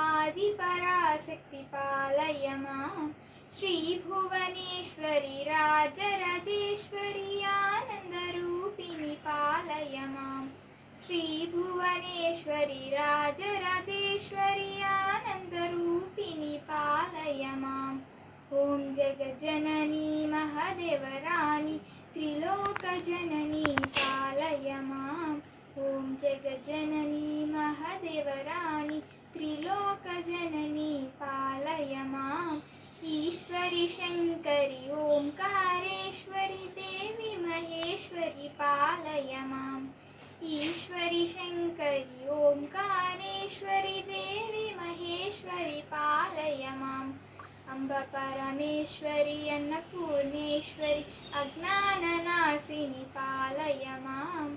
आदिपराशक्ति पालय माँ श्रीभुवनेश्वरि राजराजेश्वरि आनन्दरूपिणि पालय माँ श्रीभुवनेश्वरि राजराजेश्वरि आनन्दरूपिणि पालय माम् ॐ जगज्जननी महदेवराणि त्रिलोकजननी ॐ जगज्जननी महदेवराणि त्रिलोकजननी पालय माम्। ईश्वरि शङ्करि ओङ्कारेश्वरि देवि महेश्वरि पालय माम्। ईश्वरि शङ्करि ओङ्कारेश्वरि देवि महेश्वरि पालय माम्। अम्ब परमेश्वरि, अन्नपूर्णेश्वरि अज्ञाननाशिनि पालय माम्।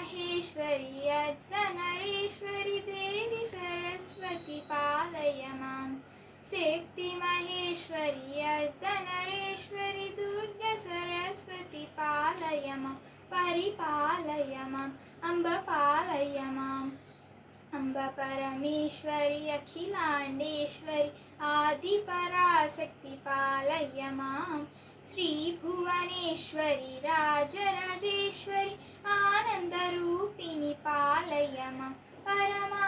शक्तिमहेश्वरि अर्धनरेश्वरि देवि सरस्वति पालय माम् शक्तिमहेश्वरि अर्धनरेश्वरि दुर्गा सरस्वति पालय माँ। परिपालय माम् अम्ब पालय माम् अम्ब परमेश्वरि अखिलाण्डेश्वरि आदिपराशक्ति पालय माँ। श्रीभुवनेश्वरि राजराजेश्वरि आनन्दरूपिणि पालय माँ